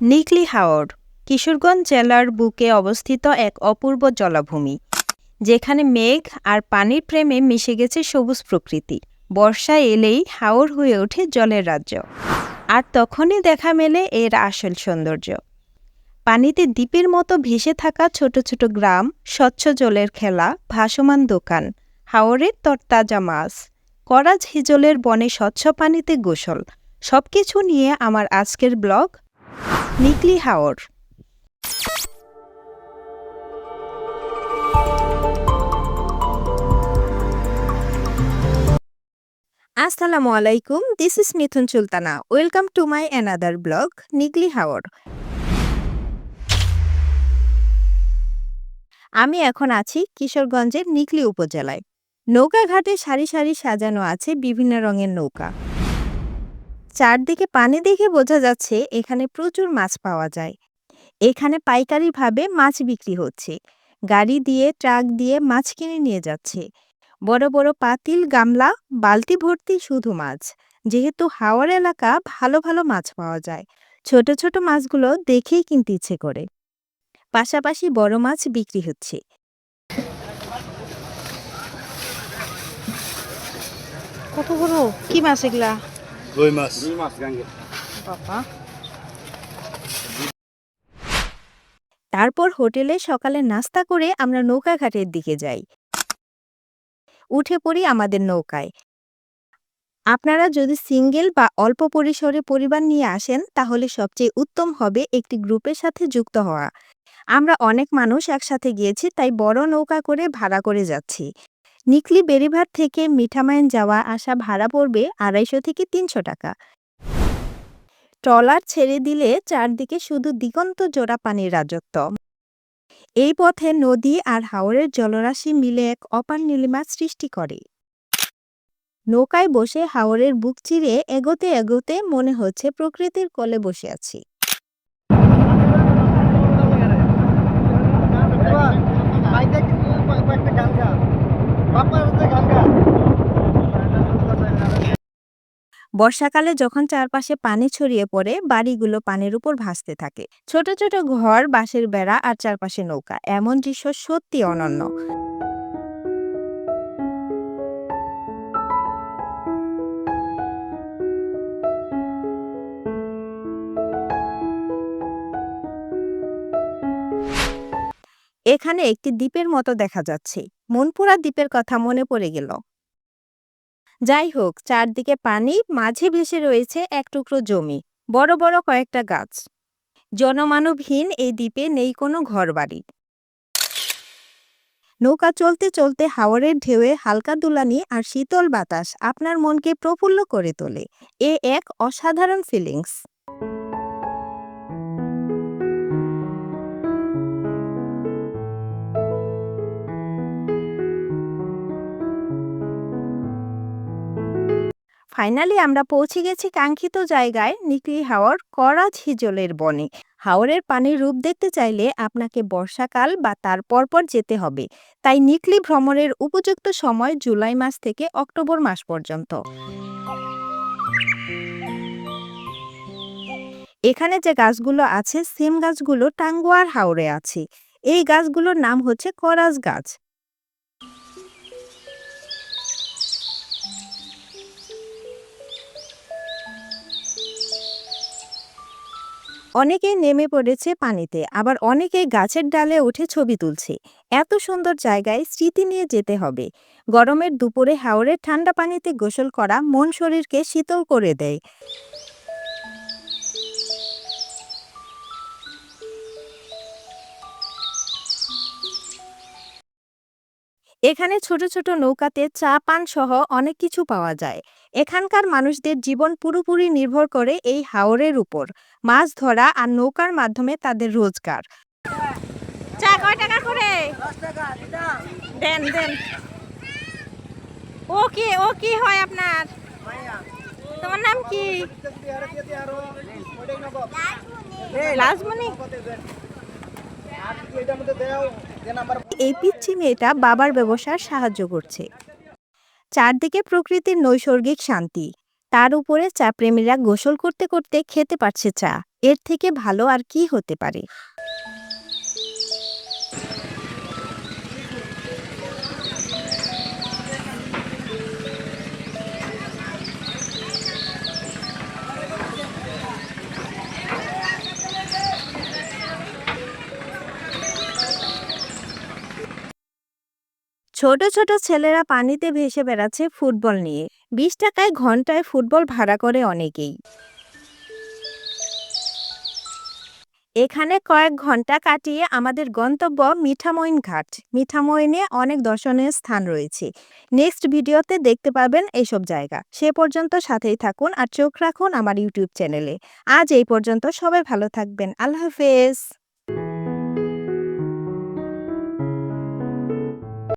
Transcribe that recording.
নিকলি হাওর, কিশোরগঞ্জ জেলার বুকে অবস্থিত এক অপূর্ব জলাভূমি, যেখানে মেঘ আর পানির প্রেমে মিশে গেছে সবুজ প্রকৃতি। বর্ষা এলেই হাওর হয়ে ওঠে জলের রাজ্য। আর তখনই দেখা মেলে এর আসল সৌন্দর্য। পানিতে দ্বীপের মতো ভেসে থাকা ছোট ছোট গ্রাম, স্বচ্ছ জলের খেলা, ভাসমান দোকান, হাওরের তরতাজা মাছ, করাজ হিজলের বনে স্বচ্ছ পানিতে গোসল, সবকিছু নিয়ে আমার আজকের ব্লগ নিকলি হাওর। আসসালামু আলাইকুম this is Mithun Sultana. Welcome to my another blog Nikli হাওর। আমি এখন আছি কিশোরগঞ্জের নিকলি উপজেলায়। নৌকা ঘাটে সারি সারি সাজানো আছে বিভিন্ন রঙের নৌকা। চারদিকে পানি দেখে বোঝা যাচ্ছে এখানে প্রচুর মাছ পাওয়া যায়। এখানে পাইকারিভাবে মাছ বিক্রি হচ্ছে। গাড়ি দিয়ে, ট্রাক দিয়ে মাছ কিনে নিয়ে যাচ্ছে। বড় বড় পাতিল, গামলা, বালতি ভর্তি শুধু মাছ। যেহেতু হাওড় এলাকা ভালো ভালো মাছ পাওয়া যায়। ছোট ছোট মাছগুলো দেখেই কিনতে ইচ্ছে করে। পাশাপাশি বড় মাছ বিক্রি হচ্ছে। কত বড়? কি মাছ এগুলা? রুই মাছ। বাবা। তারপর হোটেলে সকালে নাস্তা করে আমরা নৌকা ঘাটের দিকে যাই। উঠে পড়ি আমাদের নৌকায়। আপনারা যদি সিঙ্গেল বা অল্প পরিসরে পরিবার নিয়ে আসেন তাহলে সবচেয়ে উত্তম হবে একটি গ্রুপের সাথে যুক্ত হওয়া। আমরা অনেক মানুষ একসাথে গিয়েছি তাই বড় নৌকা করে ভাড়া করে যাচ্ছি। নিকলি বেরিভার থেকে মিঠামাইন যাওয়া আসা ভাড়া পড়বে আড়াইশো থেকে তিনশো টাকা। ট্রলার ছেড়ে দিলে চারদিকে শুধু দিগন্ত জোড়া পানির রাজত্ব। এই পথে নদী আর হাওরের জলরাশি মিলে এক অপার নীলিমা সৃষ্টি করে। নৌকায় বসে হাওরের বুক চিরে এগোতে এগোতে মনে হচ্ছে প্রকৃতির কোলে বসে আছি। বর্ষাকালে যখন চারপাশে পানি ছড়িয়ে পড়ে, বাড়িগুলো পানির উপর ভাসতে থাকে। ছোট ছোট ঘর, বাঁশের বেড়া আর চারপাশে নৌকা, এমন দৃশ্য সত্যি অনন্য। এখানে একটি দ্বীপের মতো দেখা যাচ্ছে। মনপুরা দ্বীপের কথা মনে পড়ে গেল। যাই হোক চারদিকে পানি, মাঝে ভেসে রয়েছে এক টুকরো জমি, বড় বড় কয়েকটা গাছ। জনমানবহীন এই দ্বীপে নেই কোনো ঘরবাড়ি। নৌকা চলতে চলতে হাওরের ঢেউয়ে হালকা দুলানি আর শীতল বাতাস আপনার মনকে প্রফুল্ল করে তোলে। এ এক অসাধারণ ফিলিংস ফাইনালি আমরা পৌঁছে গেছি কাঙ্ক্ষিত জায়গায় নিকলি হাওর করাজ হিজলের বনে। হাওরের পানির রূপ দেখতে চাইলে আপনাকে বর্ষাকাল বা তার পরপর যেতে হবে। তাই নিকলি ভ্রমণের উপযুক্ত সময় জুলাই মাস থেকে অক্টোবর মাস পর্যন্ত। এখানে যে গাছগুলো আছে, সেম গাছগুলো টাঙ্গুয়ার হাওরে আছে। এই গাছগুলোর নাম হচ্ছে করাজ গাছ। অনেকেই নেমে পড়েছে পানিতে, আবার অনেকেই গাছের ডালে উঠে ছবি তুলছে। এত সুন্দর জায়গায় স্মৃতি নিয়ে যেতে হবে। গরমের দুপুরে হাওড়ের ঠান্ডা পানিতে গোসল করা মন শরীরকে শীতল করে দেয়। এখানে ছোট ছোট নৌকাতে চা পান সহ অনেক কিছু পাওয়া যায়। এখানকার মানুষদের জীবন পুরোপুরি নির্ভর করে এই হাওরের উপর। মাছ ধরা আর নৌকার মাধ্যমে তাদের রোজগার। চা কয় টাকা করে? দেন দেন। ও কি ও কি হয় আপনার? তোমার নাম কি? লাজমনি। এই পিচ্ছি মেয়েটা বাবার ব্যবসার সাহায্য করছে। চারদিকে প্রকৃতির নৈসর্গিক শান্তি। তার উপরে চা প্রেমীরা গোসল করতে করতে খেতে পারছে চা। এর থেকে ভালো আর কি হতে পারে? ছোট ছোট ছেলেরা পানিতে ভেসে বেড়াচ্ছে ফুটবল নিয়ে। বিশ টাকায় ঘন্টায় ফুটবল ভাড়া করে অনেকেই। এখানে কয়েক ঘণ্টা কাটিয়ে আমাদের গন্তব্য মিঠামইন ঘাট। মিঠামইনে অনেক দর্শনীয় স্থান রয়েছে। নেক্সট ভিডিওতে দেখতে পাবেন এইসব জায়গা। সে পর্যন্ত সাথেই থাকুন আর চোখ রাখুন আমার ইউটিউব চ্যানেলে। আজ এই পর্যন্ত সবাই ভালো থাকবেন। আল্লাহ হাফেজ।